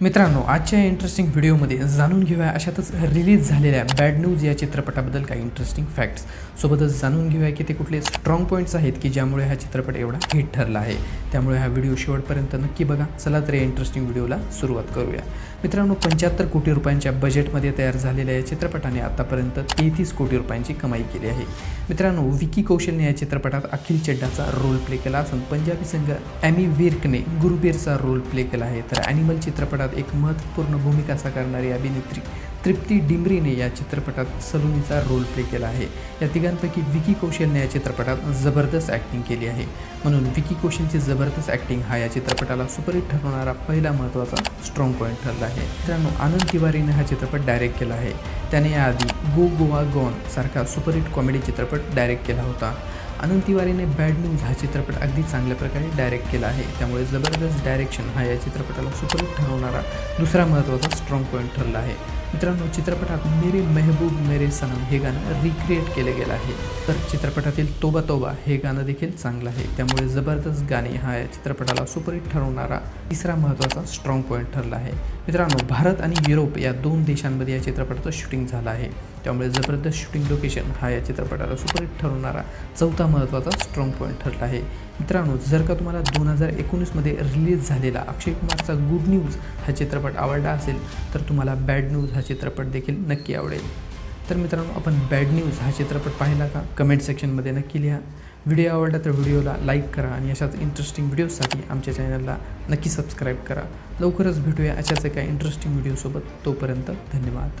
मित्रांनो आजच्या इंटरेस्टिंग व्हिडिओमध्ये जाणून घेऊया अशातच रिलीज झालेल्या बॅड न्यूज या चित्रपटाबद्दल काही इंटरेस्टिंग फॅक्ट्स सोबतच जाणून घेऊया की ते कुठले स्ट्रॉंग पॉईंट्स आहेत की ज्यामुळे हा चित्रपट एवढा हिट ठरला आहे. त्यामुळे हा व्हिडिओ शेवटपर्यंत नक्की बघा. चला तर या इंटरेस्टिंग व्हिडिओला सुरुवात करूया. मित्रांनो पंच्याहत्तर कोटी रुपयांच्या बजेटमध्ये तयार झालेल्या या चित्रपटाने आतापर्यंत तेहतीस कोटी रुपयांची कमाई केली आहे. मित्रांनो विकी कौशलने या चित्रपटात अखिल चड्डाचा रोल प्ले केला. असून पंजाबी संघ ॲमी विर्कने गुरुबीरचा रोल प्ले केला आहे. तर ॲनिमल चित्रपटात एक महत्त्वपूर्ण भूमिका साकारणारी अभिनेत्री तृप्ती डिमरीने या चित्रपटात सलोनीचा रोल प्ले केला आहे. या तिघांपैकी विकी कौशलने या चित्रपटात जबरदस्त ॲक्टिंग केली आहे. म्हणून विकी कौशलची जबरदस्त ॲक्टिंग हा या चित्रपटाला सुपरहिट ठरवणारा पहिला महत्त्वाचा स्ट्रॉंग पॉईंट ठरला आहे. मित्रांनो आनंद तिवारीने हा चित्रपट डायरेक्ट केला आहे. त्याने याआधी गो गोवा गॉन सारखा सुपरहिट कॉमेडी चित्रपट डायरेक्ट केला होता. आनंद तिवारीने बॅड न्यूज हा चित्रपट अगदी चांगल्या प्रकारे डायरेक्ट केला आहे. त्यामुळे जबरदस्त डायरेक्शन हा या चित्रपटाला सुपरहिट ठरवणारा दुसरा महत्त्वाचा स्ट्रॉंग पॉईंट ठरला आहे. मित्रांनो चित्रपटात मेरे मेहबूब मेरे सनम हे गाणं रिक्रिएट केलं गेलं आहे. तर चित्रपटातील तोबा तोबा हे गाणं देखील चांगलं आहे. त्यामुळे जबरदस्त गाणे हा या चित्रपटाला सुपरहिट ठरवणारा तिसरा महत्त्वाचा स्ट्रॉंग पॉईंट ठरला आहे. मित्रांनो भारत आणि युरोप या दोन देशांमध्ये या चित्रपटाचं शूटिंग झालं आहे. त्यामुळे जबरदस्त शूटिंग लोकेशन हा या चित्रपटाला सुपरहिट ठरवणारा चौथा महत्त्वाचा स्ट्रॉंग पॉईंट ठरला आहे. मित्रांनो जर का तुम्हाला दोन हजार एकोणीसमध्ये रिलीज झालेला अक्षय कुमारचा गुड न्यूज हा चित्रपट आवडला असेल तर तुम्हाला बॅड न्यूज हा चित्रपट देखील नक्की आवडेल. तर मित्रांनो आपण बॅड न्यूज हा चित्रपट पाहिला का? कमेंट सेक्शनमध्ये नक्की लिहा. व्हिडिओ आवडला तर व्हिडिओला लाईक करा आणि अशाच इंटरेस्टिंग व्हिडिओजसाठी आमच्या चॅनलला नक्की सबस्क्राईब करा. लवकरच भेटूया अशाच एका इंटरेस्टिंग व्हिडिओसोबत तोपर्यंत धन्यवाद.